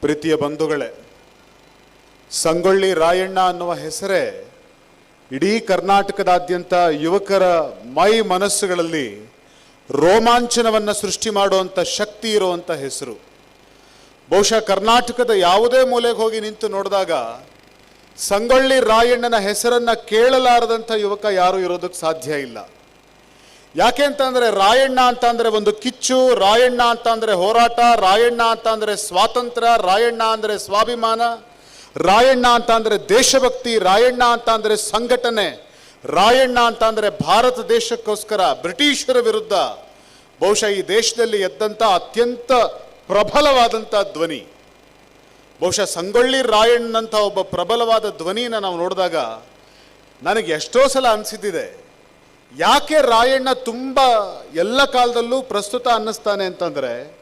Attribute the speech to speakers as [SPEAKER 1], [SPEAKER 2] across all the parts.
[SPEAKER 1] ಪ್ರೀತಿಯ ಬಂಧುಗಳೇ, ಸಂಗೊಳ್ಳಿ ರಾಯಣ್ಣ ಅನ್ನುವ ಹೆಸರೇ ಇಡೀ ಕರ್ನಾಟಕದಾದ್ಯಂತ ಯುವಕರ ಮೈ ಮನಸ್ಸುಗಳಲ್ಲಿ ರೋಮಾಂಚನವನ್ನು ಸೃಷ್ಟಿ ಮಾಡುವಂಥ ಶಕ್ತಿ ಇರುವಂಥ ಹೆಸರು. ಬಹುಶಃ ಕರ್ನಾಟಕದ ಯಾವುದೇ ಮೂಲೆಗೆ ಹೋಗಿ ನಿಂತು ನೋಡಿದಾಗ ಸಂಗೊಳ್ಳಿ ರಾಯಣ್ಣನ ಹೆಸರನ್ನ ಕೇಳಲಾರದಂಥ ಯುವಕ ಯಾರೂ ಇರೋದಕ್ಕೆ ಸಾಧ್ಯ ಇಲ್ಲ. ಯಾಕೆ ಅಂತಂದರೆ ರಾಯಣ್ಣ ಅಂತ ಅಂದ್ರೆ ಒಂದು ಕಿಚ್ಚು, ರಾಯಣ್ಣ ಅಂತ ಅಂದ್ರೆ ಹೋರಾಟ, ರಾಯಣ್ಣ ಅಂತ ಅಂದ್ರೆ ಸ್ವಾತಂತ್ರ್ಯ ರಾಯಣ್ಣ ಅಂದ್ರೆ ಸ್ವಾಭಿಮಾನ, ರಾಯಣ್ಣ ಅಂತ ಅಂದ್ರೆ ದೇಶಭಕ್ತಿ, ರಾಯಣ್ಣ ಅಂತ ಅಂದ್ರೆ ಸಂಘಟನೆ, ರಾಯಣ್ಣ ಅಂತ ಅಂದ್ರೆ ಭಾರತ ದೇಶಕ್ಕೋಸ್ಕರ ಬ್ರಿಟಿಷರ ವಿರುದ್ಧ, ಬಹುಶಃ ಈ ದೇಶದಲ್ಲಿ ಎದ್ದಂಥ ಅತ್ಯಂತ ಪ್ರಬಲವಾದಂಥ ಧ್ವನಿ. ಬಹುಶಃ ಸಂಗೊಳ್ಳಿ ರಾಯಣ್ಣನಂಥ ಒಬ್ಬ ಪ್ರಬಲವಾದ ಧ್ವನಿನ ನಾವು ನೋಡಿದಾಗ ನನಗೆ ಎಷ್ಟೋ ಸಲ ಅನಿಸಿದ್ದಿದೆ. ಯಾಕೆ ರಾಯಣ್ಣ ತುಂಬ ಎಲ್ಲ ಕಾಲದಲ್ಲೂ ಪ್ರಸ್ತುತ ಅನ್ನಿಸ್ತಾನೆ ಅಂತಂದರೆ,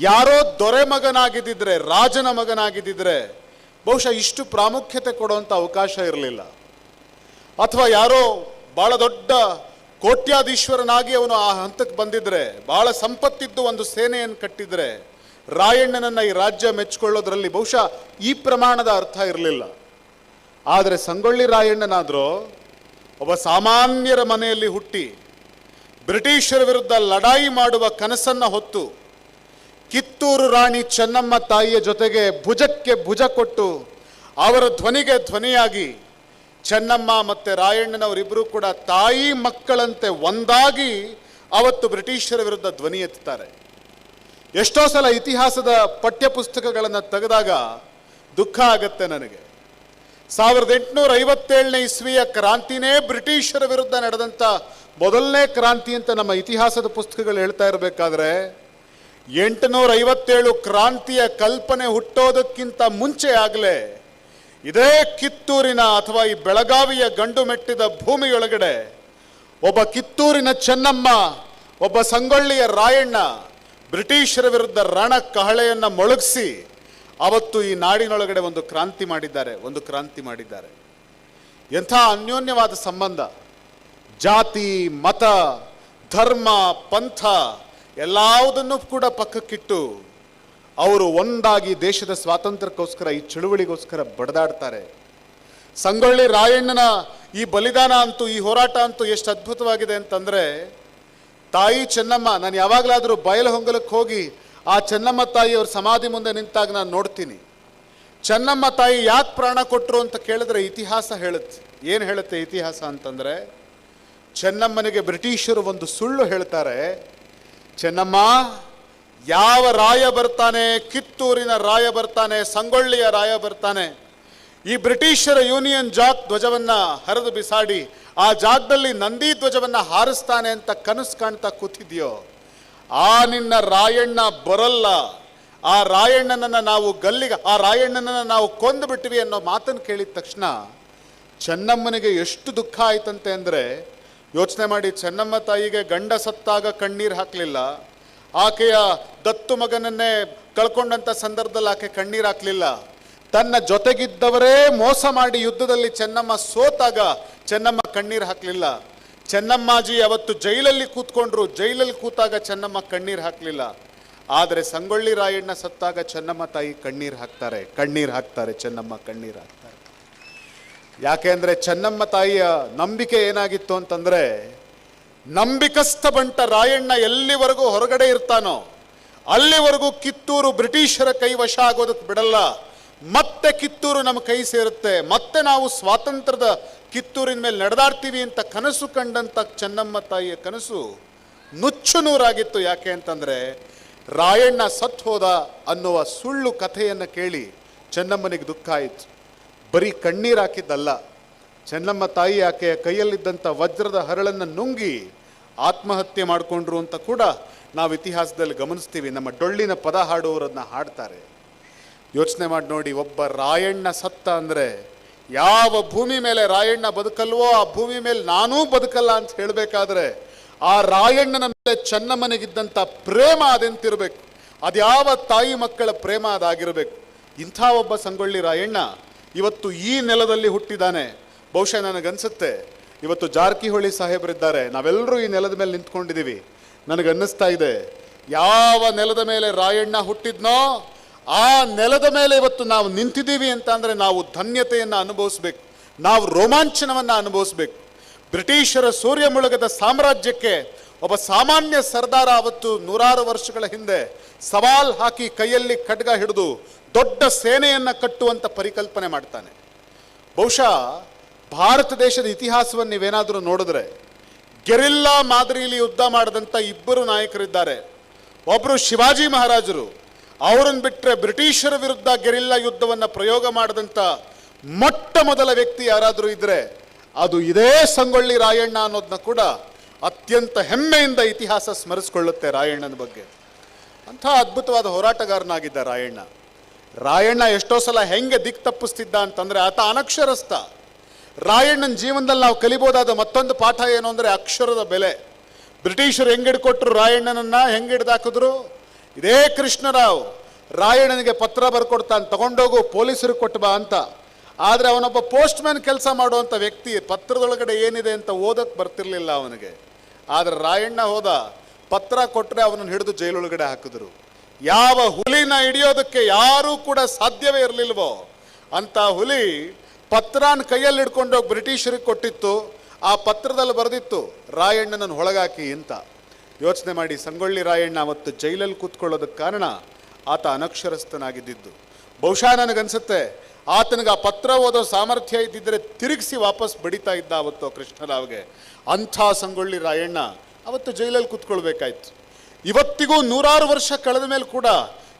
[SPEAKER 1] ಯಾರೋ ದೊರೆ ಮಗನಾಗಿದ್ದಿದ್ರೆ, ರಾಜನ ಮಗನಾಗಿದ್ದಿದ್ರೆ ಬಹುಶಃ ಇಷ್ಟು ಪ್ರಾಮುಖ್ಯತೆ ಕೊಡುವಂಥ ಅವಕಾಶ ಇರಲಿಲ್ಲ. ಅಥವಾ ಯಾರೋ ಭಾಳ ದೊಡ್ಡ ಕೋಟ್ಯಾಧೀಶ್ವರನಾಗಿ ಅವನು ಆ ಹಂತಕ್ಕೆ ಬಂದಿದ್ರೆ ಭಾಳ ಸಂಪತ್ತಿದ್ದು ಒಂದು ಸೇನೆಯನ್ನು ಕಟ್ಟಿದ್ರೆ ರಾಯಣ್ಣನನ್ನು ಈ ರಾಜ್ಯ ಮೆಚ್ಚಿಕೊಳ್ಳೋದ್ರಲ್ಲಿ ಬಹುಶಃ ಈ ಪ್ರಮಾಣದ ಅರ್ಥ ಇರಲಿಲ್ಲ. ಆದರೆ ಸಂಗೊಳ್ಳಿ ರಾಯಣ್ಣನಾದರೂ ಒಬ್ಬ ಸಾಮಾನ್ಯರ ಮನೆಯಲ್ಲಿ ಹುಟ್ಟಿ ಬ್ರಿಟಿಷರ ವಿರುದ್ಧ ಲಡಾಯಿ ಮಾಡುವ ಕನಸನ್ನ ಹೊತ್ತು ಕಿತ್ತೂರು ರಾಣಿ ಚೆನ್ನಮ್ಮ ತಾಯಿಯ ಜೊತೆಗೆ ಭುಜಕ್ಕೆ ಭುಜ ಕೊಟ್ಟು ಅವರ ಧ್ವನಿಗೆ ಧ್ವನಿಯಾಗಿ ಚೆನ್ನಮ್ಮ ಮತ್ತು ರಾಯಣ್ಣನವರಿಬ್ಬರೂ ಕೂಡ ತಾಯಿ ಮಕ್ಕಳಂತೆ ಒಂದಾಗಿ ಅವತ್ತು ಬ್ರಿಟಿಷರ ವಿರುದ್ಧ ಧ್ವನಿ ಎತ್ತಾರೆ ಎಷ್ಟೋ ಸಲ ಇತಿಹಾಸದ ಪಠ್ಯಪುಸ್ತಕಗಳನ್ನು ತೆಗೆದಾಗ ದುಃಖ ಆಗತ್ತೆ ನನಗೆ. ಸಾವಿರದ ಎಂಟುನೂರ ಐವತ್ತೇಳನೇ ಇಸ್ವಿಯ ಕ್ರಾಂತಿನೇ ಬ್ರಿಟಿಷರ ವಿರುದ್ಧ ನಡೆದಂಥ ಮೊದಲನೇ ಕ್ರಾಂತಿ ಅಂತ ನಮ್ಮ ಇತಿಹಾಸದ ಪುಸ್ತಕಗಳು ಹೇಳ್ತಾ ಇರಬೇಕಾದ್ರೆ ಎಂಟುನೂರ ಐವತ್ತೇಳು ಕ್ರಾಂತಿಯ ಕಲ್ಪನೆ ಹುಟ್ಟೋದಕ್ಕಿಂತ ಮುಂಚೆ ಆಗಲೇ ಇದೇ ಕಿತ್ತೂರಿನ ಅಥವಾ ಈ ಬೆಳಗಾವಿಯ ಗಂಡು ಮೆಟ್ಟಿದ ಭೂಮಿಯೊಳಗಡೆ ಒಬ್ಬ ಕಿತ್ತೂರಿನ ಚೆನ್ನಮ್ಮ, ಒಬ್ಬ ಸಂಗೊಳ್ಳಿಯ ರಾಯಣ್ಣ ಬ್ರಿಟಿಷರ ವಿರುದ್ಧ ರಣ ಕಹಳೆಯನ್ನು ಮೊಳಗಿಸಿ ಅವತ್ತು ಈ ನಾಡಿನೊಳಗಡೆ ಒಂದು ಕ್ರಾಂತಿ ಮಾಡಿದ್ದಾರೆ, ಒಂದು ಕ್ರಾಂತಿ ಮಾಡಿದ್ದಾರೆ. ಎಂಥ ಅನ್ಯೋನ್ಯವಾದ ಸಂಬಂಧ. ಜಾತಿ, ಮತ, ಧರ್ಮ, ಪಂಥ ಎಲ್ಲಾವುದನ್ನು ಕೂಡ ಪಕ್ಕಕ್ಕಿಟ್ಟು ಅವರು ಒಂದಾಗಿ ದೇಶದ ಸ್ವಾತಂತ್ರ್ಯಕ್ಕೋಸ್ಕರ, ಈ ಚಳುವಳಿಗೋಸ್ಕರ ಬಡದಾಡ್ತಾರೆ. ಸಂಗೊಳ್ಳಿ ರಾಯಣ್ಣನ ಈ ಬಲಿದಾನ ಅಂತೂ, ಈ ಹೋರಾಟ ಅಂತೂ ಎಷ್ಟು ಅದ್ಭುತವಾಗಿದೆ ಅಂತಂದ್ರೆ, ತಾಯಿ ಚೆನ್ನಮ್ಮ, ನಾನು ಯಾವಾಗಲಾದರೂ ಬಯಲು ಹೊಂಗಲಕ್ಕೆ ಹೋಗಿ ಆ ಚೆನ್ನಮ್ಮ ತಾಯಿಯವ್ರ ಸಮಾಧಿ ಮುಂದೆ ನಿಂತಾಗ ನಾನು ನೋಡ್ತೀನಿ. ಚೆನ್ನಮ್ಮ ತಾಯಿ ಯಾಕೆ ಪ್ರಾಣ ಕೊಟ್ಟರು ಅಂತ ಕೇಳಿದ್ರೆ ಇತಿಹಾಸ ಹೇಳುತ್ತೆ. ಏನು ಹೇಳುತ್ತೆ ಇತಿಹಾಸ ಅಂತಂದರೆ, ಚೆನ್ನಮ್ಮನಿಗೆ ಬ್ರಿಟಿಷರು ಒಂದು ಸುಳ್ಳು ಹೇಳ್ತಾರೆ. ಚೆನ್ನಮ್ಮ, ಯಾವ ರಾಯ ಬರ್ತಾನೆ, ಕಿತ್ತೂರಿನ ರಾಯ ಬರ್ತಾನೆ, ಸಂಗೊಳ್ಳಿಯ ರಾಯ ಬರ್ತಾನೆ. ಈ ಬ್ರಿಟಿಷರ ಯೂನಿಯನ್ ಜಾಕ್ ಧ್ವಜವನ್ನು ಹರಿದು ಬಿಸಾಡಿ, ಆ ಜಾಗದಲ್ಲಿ ನಂದಿ ಧ್ವಜವನ್ನು ಹಾರಿಸ್ತಾನೆ ಅಂತ ಕನಸು ಕಾಣ್ತಾ ಕೂತಿದ್ಯೋ? ಆ ನಿನ್ನ ರಾಯಣ್ಣ ಬರಲ್ಲ. ಆ ರಾಯಣ್ಣನನ್ನ ನಾವು ಗಲ್ಲಿಗೆ, ಆ ರಾಯಣ್ಣನನ್ನ ನಾವು ಕೊಂದು ಬಿಟ್ಟಿವಿ ಅನ್ನೋ ಮಾತನ್ನು ಕೇಳಿದ ತಕ್ಷಣ ಚೆನ್ನಮ್ಮನಿಗೆ ಎಷ್ಟು ದುಃಖ ಆಯ್ತಂತೆ ಅಂದ್ರೆ, ಯೋಚನೆ ಮಾಡಿ ಚೆನ್ನಮ್ಮ ತಾಯಿಗೆ ಗಂಡ ಸತ್ತಾಗ ಕಣ್ಣೀರು ಹಾಕಲಿಲ್ಲ. ಆಕೆಯ ದತ್ತು ಮಗನನ್ನೇ ಕಳ್ಕೊಂಡಂಥ ಸಂದರ್ಭದಲ್ಲಿ ಆಕೆ ಕಣ್ಣೀರು ಹಾಕಲಿಲ್ಲ. ತನ್ನ ಜೊತೆಗಿದ್ದವರೇ ಮೋಸ ಮಾಡಿ ಯುದ್ಧದಲ್ಲಿ ಚೆನ್ನಮ್ಮ ಸೋತಾಗ ಚೆನ್ನಮ್ಮ ಕಣ್ಣೀರು ಹಾಕಲಿಲ್ಲ. ಚೆನ್ನಮ್ಮಾಜಿ ಅವತ್ತು ಜೈಲಲ್ಲಿ ಕೂತ್ಕೊಂಡ್ರು, ಜೈಲಲ್ಲಿ ಕೂತಾಗ ಚೆನ್ನಮ್ಮ ಕಣ್ಣೀರು ಹಾಕಲಿಲ್ಲ. ಆದರೆ ಸಂಗೊಳ್ಳಿ ರಾಯಣ್ಣ ಸತ್ತಾಗ ಚೆನ್ನಮ್ಮ ತಾಯಿ ಕಣ್ಣೀರು ಹಾಕ್ತಾರೆ ಕಣ್ಣೀರು ಹಾಕ್ತಾರೆ, ಚೆನ್ನಮ್ಮ ಕಣ್ಣೀರು ಹಾಕ್ತಾರೆ. ಯಾಕೆ ಅಂದರೆ ಚೆನ್ನಮ್ಮ ತಾಯಿಯ ನಂಬಿಕೆ ಏನಾಗಿತ್ತು ಅಂತಂದರೆ, ನಂಬಿಕಸ್ಥ ಬಂಟ ರಾಯಣ್ಣ ಎಲ್ಲಿವರೆಗೂ ಹೊರಗಡೆ ಇರ್ತಾನೋ, ಅಲ್ಲಿವರೆಗೂ ಕಿತ್ತೂರು ಬ್ರಿಟಿಷರ ಕೈ ವಶ ಆಗೋದಕ್ಕೆ ಬಿಡಲ್ಲ. ಮತ್ತೆ ಕಿತ್ತೂರು ನಮ್ಮ ಕೈ ಸೇರುತ್ತೆ, ಮತ್ತೆ ನಾವು ಸ್ವಾತಂತ್ರ್ಯದ ಕಿತ್ತೂರಿನ ಮೇಲೆ ನಡೆದಾಡ್ತೀವಿ ಅಂತ ಕನಸು ಕಂಡಂತ ಚೆನ್ನಮ್ಮ ತಾಯಿಯ ಕನಸು ನುಚ್ಚು ನೂರಾಗಿತ್ತು. ಯಾಕೆ ಅಂತಂದ್ರೆ ರಾಯಣ್ಣ ಸತ್ ಹೋದ ಅನ್ನುವ ಸುಳ್ಳು ಕಥೆಯನ್ನು ಕೇಳಿ ಚೆನ್ನಮ್ಮನಿಗೆ ದುಃಖ ಆಯಿತು. ಬರೀ ಕಣ್ಣೀರು ಹಾಕಿದ್ದಲ್ಲ, ಚೆನ್ನಮ್ಮ ತಾಯಿ ಆಕೆಯ ಕೈಯಲ್ಲಿದ್ದಂಥ ವಜ್ರದ ಹರಳನ್ನು ನುಂಗಿ ಆತ್ಮಹತ್ಯೆ ಮಾಡಿಕೊಂಡ್ರು ಅಂತ ಕೂಡ ನಾವು ಇತಿಹಾಸದಲ್ಲಿ ಗಮನಿಸ್ತೀವಿ. ನಮ್ಮ ಡೊಳ್ಳಿನ ಪದ ಹಾಡುವರನ್ನ ಹಾಡ್ತಾರೆ. ಯೋಚನೆ ಮಾಡಿ ನೋಡಿ, ಒಬ್ಬ ರಾಯಣ್ಣ ಸತ್ತ ಅಂದರೆ ಯಾವ ಭೂಮಿ ಮೇಲೆ ರಾಯಣ್ಣ ಬದುಕಲ್ವೋ ಆ ಭೂಮಿ ಮೇಲೆ ನಾನೂ ಬದುಕಲ್ಲ ಅಂತ ಹೇಳಬೇಕಾದ್ರೆ ಆ ರಾಯಣ್ಣನ ಮೇಲೆ ಚನ್ನಮ್ಮನಿಗಿದ್ದಂಥ ಪ್ರೇಮ ಅದೆಂತಿರಬೇಕು? ಅದ್ಯಾವ ತಾಯಿ ಮಕ್ಕಳ ಪ್ರೇಮ ಅದಾಗಿರಬೇಕು? ಇಂಥ ಒಬ್ಬ ಸಂಗೊಳ್ಳಿ ರಾಯಣ್ಣ ಇವತ್ತು ಈ ನೆಲದಲ್ಲಿ ಹುಟ್ಟಿದ್ದಾನೆ ಬಹುಶಃ ನನಗನ್ಸುತ್ತೆ. ಇವತ್ತು ಜಾರಕಿಹೊಳಿ ಸಾಹೇಬರಿದ್ದಾರೆ. ನಾವೆಲ್ಲರೂ ಈ ನೆಲದ ಮೇಲೆ ನಿಂತ್ಕೊಂಡಿದ್ದೀವಿ. ನನಗನ್ನಿಸ್ತಾ ಇದೆ. ಯಾವ ನೆಲದ ಮೇಲೆ ರಾಯಣ್ಣ ಹುಟ್ಟಿದ್ನೋ ಆ ನೆಲದ ಮೇಲೆ ಇವತ್ತು ನಾವು ನಿಂತಿದ್ದೀವಿ ಅಂತ ಅಂದರೆ ನಾವು ಧನ್ಯತೆಯನ್ನು ಅನುಭವಿಸ್ಬೇಕು. ನಾವು ರೋಮಾಂಚನವನ್ನು ಅನುಭವಿಸ್ಬೇಕು. ಬ್ರಿಟಿಷರ ಸೂರ್ಯ ಮುಳುಗದ ಸಾಮ್ರಾಜ್ಯಕ್ಕೆ ಒಬ್ಬ ಸಾಮಾನ್ಯ ಸರ್ದಾರ ಅವತ್ತು ನೂರಾರು ವರ್ಷಗಳ ಹಿಂದೆ ಸವಾಲ್ ಹಾಕಿ ಕೈಯಲ್ಲಿ ಖಡ್ಗ ಹಿಡಿದು ದೊಡ್ಡ ಸೇನೆಯನ್ನು ಕಟ್ಟುವಂಥ ಪರಿಕಲ್ಪನೆ ಮಾಡ್ತಾನೆ. ಬಹುಶಃ ಭಾರತ ದೇಶದ ಇತಿಹಾಸವನ್ನು ನೀವೇನಾದರೂ ನೋಡಿದ್ರೆ ಗೆರಿಲ್ಲಾ ಮಾದರಿಯಲ್ಲಿ ಯುದ್ಧ ಮಾಡಿದಂಥ ಇಬ್ಬರು ನಾಯಕರಿದ್ದಾರೆ. ಒಬ್ಬರು ಶಿವಾಜಿ ಮಹಾರಾಜರು ಅವರನ್ನು ಬಿಟ್ಟರೆ ಬ್ರಿಟಿಷರ ವಿರುದ್ಧ ಗೆರಿಲ್ಲಾ ಯುದ್ಧವನ್ನು ಪ್ರಯೋಗ ಮಾಡಿದಂಥ ಮೊಟ್ಟ ಮೊದಲ ವ್ಯಕ್ತಿ ಯಾರಾದರೂ ಇದ್ದರೆ ಅದು ಇದೇ ಸಂಗೊಳ್ಳಿ ರಾಯಣ್ಣ ಅನ್ನೋದನ್ನ ಕೂಡ ಅತ್ಯಂತ ಹೆಮ್ಮೆಯಿಂದ ಇತಿಹಾಸ ಸ್ಮರಿಸ್ಕೊಳ್ಳುತ್ತೆ ರಾಯಣ್ಣನ ಬಗ್ಗೆ. ಅಂಥ ಅದ್ಭುತವಾದ ಹೋರಾಟಗಾರನಾಗಿದ್ದ ರಾಯಣ್ಣ. ರಾಯಣ್ಣ ಎಷ್ಟೋ ಸಲ ಹೆಂಗೆ ದಿಕ್ ತಪ್ಪಿಸ್ತಿದ್ದ ಅಂತಂದರೆ ಆತ ಅನಕ್ಷರಸ್ಥ. ರಾಯಣ್ಣನ ಜೀವನದಲ್ಲಿ ನಾವು ಕಲಿಬೋದಾದ ಮತ್ತೊಂದು ಪಾಠ ಏನು ಅಂದರೆ ಅಕ್ಷರದ ಬೆಲೆ. ಬ್ರಿಟಿಷರು ಹೆಂಗೆ ಹಿಡ್ಕೊಟ್ರು ರಾಯಣ್ಣನನ್ನ ಹೆಂಗೆ ಹಿಡ್ದಾಕಿದ್ರು ಇದೇ ಕೃಷ್ಣರಾವ್, ರಾಯಣ್ಣನಿಗೆ ಪತ್ರ ಬರ್ಕೊಡ್ತಾನೆ, ತಗೊಂಡೋಗು ಪೊಲೀಸರಿಗೆ ಕೊಟ್ಟು ಬಾ ಅಂತ. ಆದರೆ ಅವನೊಬ್ಬ ಪೋಸ್ಟ್ ಮ್ಯಾನ್ ಕೆಲಸ ಮಾಡುವಂಥ ವ್ಯಕ್ತಿ ಪತ್ರದೊಳಗಡೆ ಏನಿದೆ ಅಂತ ಓದಕ್ಕೆ ಬರ್ತಿರ್ಲಿಲ್ಲ ಅವನಿಗೆ. ಆದರೆ ರಾಯಣ್ಣ ಹೋದ, ಪತ್ರ ಕೊಟ್ಟರೆ ಅವನನ್ನು ಹಿಡಿದು ಜೈಲೊಳಗಡೆ ಹಾಕಿದ್ರು. ಯಾವ ಹುಲಿನ ಹಿಡಿಯೋದಕ್ಕೆ ಯಾರೂ ಕೂಡ ಸಾಧ್ಯವೇ ಇರಲಿಲ್ವೋ, ಅಂತ ಹುಲಿ ಪತ್ರಾನ್ ಕೈಯಲ್ಲಿ ಹಿಡ್ಕೊಂಡೋಗಿ ಬ್ರಿಟಿಷರಿಗೆ ಕೊಟ್ಟಿತ್ತು, ಆ ಪತ್ರದಲ್ಲಿ ಬರೆದಿತ್ತು, ರಾಯಣ್ಣನನ್ನು ಒಳಗಾಕಿ ಅಂತ. ಯೋಚನೆ ಮಾಡಿ, ಸಂಗೊಳ್ಳಿ ರಾಯಣ್ಣ, ಅವತ್ತು ಜೈಲಲ್ಲಿ ಕೂತ್ಕೊಳ್ಳೋದಕ್ಕೆ ಕಾರಣ ಆತ ಅನಕ್ಷರಸ್ಥನಾಗಿದ್ದಿದ್ದು. ಬಹುಶಃ ನನಗನ್ಸುತ್ತೆ, ಆತನಿಗೆ ಆ ಪತ್ರ ಓದೋ ಸಾಮರ್ಥ್ಯ ಇದ್ದಿದ್ದರೆ ತಿರುಗಿಸಿ ವಾಪಸ್ ಬಡಿತಾ ಇದ್ದ ಅವತ್ತು ಕೃಷ್ಣರಾವ್ಗೆ. ಅಂಥ ಸಂಗೊಳ್ಳಿ ರಾಯಣ್ಣ ಅವತ್ತು ಜೈಲಲ್ಲಿ ಕೂತ್ಕೊಳ್ಬೇಕಾಯ್ತು. ಇವತ್ತಿಗೂ ನೂರಾರು ವರ್ಷ ಕಳೆದ ಮೇಲೆ ಕೂಡ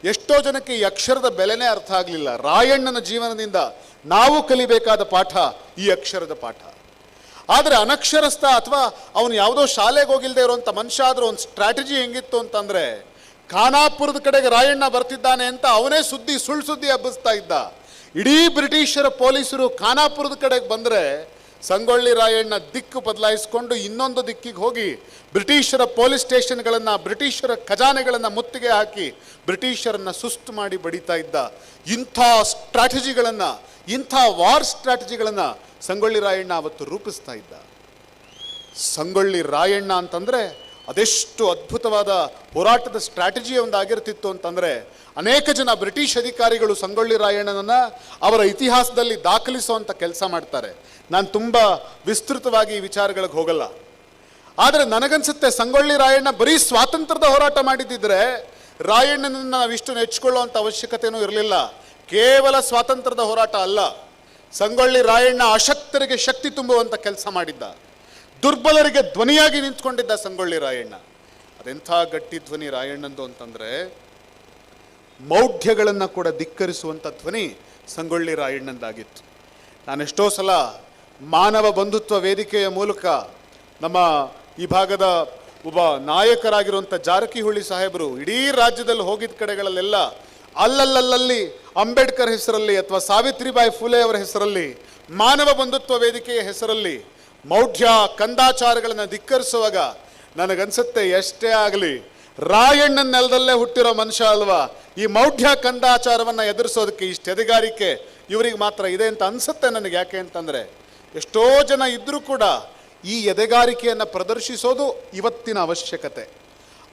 [SPEAKER 1] ಎಷ್ಟೋ ಜನಕ್ಕೆ ಈ ಅಕ್ಷರದ ಬೆಲೆನೇ ಅರ್ಥ ಆಗಲಿಲ್ಲ. ರಾಯಣ್ಣನ ಜೀವನದಿಂದ ನಾವು ಕಲಿಬೇಕಾದ ಪಾಠ ಈ ಅಕ್ಷರದ ಪಾಠ. ಆದರೆ ಅನಕ್ಷರಸ್ಥ ಅಥವಾ ಅವನು ಯಾವುದೋ ಶಾಲೆಗೆ ಹೋಗಿಲ್ಲದೆ ಇರುವಂಥ ಮನುಷ್ಯ ಆದರೂ ಒಂದು ಸ್ಟ್ರಾಟಜಿ ಹೆಂಗಿತ್ತು ಅಂತಂದರೆ ಖಾನಾಪುರದ ಕಡೆಗೆ ರಾಯಣ್ಣ ಬರ್ತಿದ್ದಾನೆ ಅಂತ ಅವನೇ ಸುದ್ದಿ, ಸುಳ್ಳು ಸುದ್ದಿ ಹಬ್ಬಿಸ್ತಾ ಇದ್ದ. ಇಡೀ ಬ್ರಿಟಿಷರ ಪೊಲೀಸರು ಖಾನಾಪುರದ ಕಡೆಗೆ ಬಂದರೆ ಸಂಗೊಳ್ಳಿ ರಾಯಣ್ಣ ದಿಕ್ಕು ಬದಲಾಯಿಸಿಕೊಂಡು ಇನ್ನೊಂದು ದಿಕ್ಕಿಗೆ ಹೋಗಿ ಬ್ರಿಟಿಷರ ಪೊಲೀಸ್ ಸ್ಟೇಷನ್ಗಳನ್ನು, ಬ್ರಿಟಿಷರ ಖಜಾನೆಗಳನ್ನು ಮುತ್ತಿಗೆ ಹಾಕಿ ಬ್ರಿಟಿಷರನ್ನ ಸುಸ್ತು ಮಾಡಿ ಬಡಿತಾ ಇದ್ದ. ಇಂಥ ಸ್ಟ್ರಾಟಜಿಗಳನ್ನು ಇಂಥ ವಾರ್ ಸ್ಟ್ರಾಟಜಿಗಳನ್ನು ಸಂಗೊಳ್ಳಿ ರಾಯಣ್ಣ ಅವತ್ತು ರೂಪಿಸ್ತಾ ಇದ್ದ. ಸಂಗೊಳ್ಳಿ ರಾಯಣ್ಣ ಅಂತಂದರೆ ಅದೆಷ್ಟು ಅದ್ಭುತವಾದ ಹೋರಾಟದ ಸ್ಟ್ರಾಟಜಿ ಒಂದಾಗಿರ್ತಿತ್ತು ಅಂತಂದರೆ ಅನೇಕ ಜನ ಬ್ರಿಟಿಷ್ ಅಧಿಕಾರಿಗಳು ಸಂಗೊಳ್ಳಿ ರಾಯಣ್ಣನನ್ನು ಅವರ ಇತಿಹಾಸದಲ್ಲಿ ದಾಖಲಿಸುವಂಥ ಕೆಲಸ ಮಾಡ್ತಾರೆ. ನಾನು ತುಂಬ ವಿಸ್ತೃತವಾಗಿ ಈ ವಿಚಾರಗಳಿಗೆ ಹೋಗಲ್ಲ. ಆದರೆ ನನಗನ್ಸುತ್ತೆ ಸಂಗೊಳ್ಳಿ ರಾಯಣ್ಣ ಬರೀ ಸ್ವಾತಂತ್ರ್ಯದ ಹೋರಾಟ ಮಾಡಿದ್ದಿದ್ರೆ ರಾಯಣ್ಣನನ್ನು ನಾವಿಷ್ಟು ನೆಚ್ಕೊಳ್ಳುವಂಥ ಅವಶ್ಯಕತೆಯೂ ಇರಲಿಲ್ಲ. ಕೇವಲ ಸ್ವಾತಂತ್ರ್ಯದ ಹೋರಾಟ ಅಲ್ಲ. ಸಂಗೊಳ್ಳಿ ರಾಯಣ್ಣ ಅಶಕ್ತರಿಗೆ ಶಕ್ತಿ ತುಂಬುವಂಥ ಕೆಲಸ ಮಾಡಿದ್ದ. ದುರ್ಬಲರಿಗೆ ಧ್ವನಿಯಾಗಿ ನಿಂತ್ಕೊಂಡಿದ್ದ ಸಂಗೊಳ್ಳಿ ರಾಯಣ್ಣ. ಅದೆಂಥ ಗಟ್ಟಿ ಧ್ವನಿ ರಾಯಣ್ಣಂದು ಅಂತಂದ್ರೆ, ಮೌಢ್ಯಗಳನ್ನು ಕೂಡ ಧಿಕ್ಕರಿಸುವಂಥ ಧ್ವನಿ ಸಂಗೊಳ್ಳಿ ರಾಯಣ್ಣಂದಾಗಿತ್ತು. ನಾನೆಷ್ಟೋ ಸಲ ಮಾನವ ಬಂಧುತ್ವ ವೇದಿಕೆಯ ಮೂಲಕ ನಮ್ಮ ಈ ಭಾಗದ ಒಬ್ಬ ನಾಯಕರಾಗಿರುವಂಥ ಜಾರಕಿಹೊಳಿ ಸಾಹೇಬರು ಇಡೀ ರಾಜ್ಯದಲ್ಲಿ ಹೋಗಿದ್ದ ಕಡೆಗಳಲ್ಲೆಲ್ಲ ಅಲ್ಲಲ್ಲಲ್ಲಿ ಅಂಬೇಡ್ಕರ್ ಹೆಸರಲ್ಲಿ ಅಥವಾ ಸಾವಿತ್ರಿಬಾಯಿ ಫುಲೆ ಅವರ ಹೆಸರಲ್ಲಿ, ಮಾನವ ಬಂಧುತ್ವ ವೇದಿಕೆಯ ಹೆಸರಲ್ಲಿ ಮೌಢ್ಯ ಕಂದಾಚಾರಗಳನ್ನು ಧಿಕ್ಕರಿಸುವಾಗ ನನಗನ್ಸುತ್ತೆ ಎಷ್ಟೇ ಆಗಲಿ ರಾಯಣ್ಣನ ನೆಲದಲ್ಲೇ ಹುಟ್ಟಿರೋ ಮನುಷ್ಯ ಅಲ್ವಾ? ಈ ಮೌಢ್ಯ ಕಂದಾಚಾರವನ್ನು ಎದುರಿಸೋದಕ್ಕೆ ಇಷ್ಟು ಎದೆಗಾರಿಕೆ ಇವರಿಗೆ ಮಾತ್ರ ಇದೆ ಅಂತ ಅನಿಸುತ್ತೆ ನನಗೆ. ಯಾಕೆ ಅಂತಂದರೆ ಎಷ್ಟೋ ಜನ ಇದ್ದರೂ ಕೂಡ ಈ ಎದೆಗಾರಿಕೆಯನ್ನು ಪ್ರದರ್ಶಿಸೋದು ಇವತ್ತಿನ ಅವಶ್ಯಕತೆ.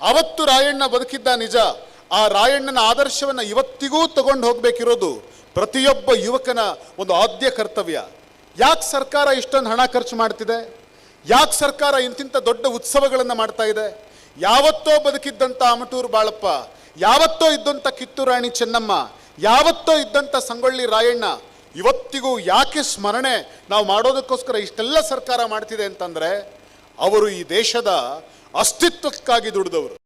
[SPEAKER 1] ಅವತ್ತು ರಾಯಣ್ಣ ಬದುಕಿದ್ದ ನಿಜ ಆ ರಾಯಣ್ಣನ ಆದರ್ಶವನ್ನು ಇವತ್ತಿಗೂ ತಗೊಂಡು ಹೋಗಬೇಕಿರೋದು ಪ್ರತಿಯೊಬ್ಬ ಯುವಕನ ಒಂದು ಆದ್ಯ ಕರ್ತವ್ಯ. ಯಾಕೆ ಸರ್ಕಾರ ಇಷ್ಟೊಂದು ಹಣ ಖರ್ಚು ಮಾಡ್ತಿದೆ? ಯಾಕೆ ಸರ್ಕಾರ ಇಂತಿಂಥ ದೊಡ್ಡ ಉತ್ಸವಗಳನ್ನು ಮಾಡ್ತಾ ಇದೆ? ಯಾವತ್ತೋ ಬದುಕಿದ್ದಂಥ ಅಮಟೂರು ಬಾಳಪ್ಪ, ಯಾವತ್ತೋ ಇದ್ದಂಥ ಕಿತ್ತೂರು ರಾಣಿ ಚೆನ್ನಮ್ಮ, ಯಾವತ್ತೋ ಇದ್ದಂಥ ಸಂಗೊಳ್ಳಿ ರಾಯಣ್ಣ, ಇವತ್ತಿಗೂ ಯಾಕೆ ಸ್ಮರಣೆ ನಾವು ಮಾಡೋದಕ್ಕೋಸ್ಕರ ಇಷ್ಟೆಲ್ಲ ಸರ್ಕಾರ ಮಾಡ್ತಿದೆ ಅಂತಂದ್ರೆ, ಅವರು ಈ ದೇಶದ ಅಸ್ತಿತ್ವಕ್ಕಾಗಿ ದುಡಿದವರು.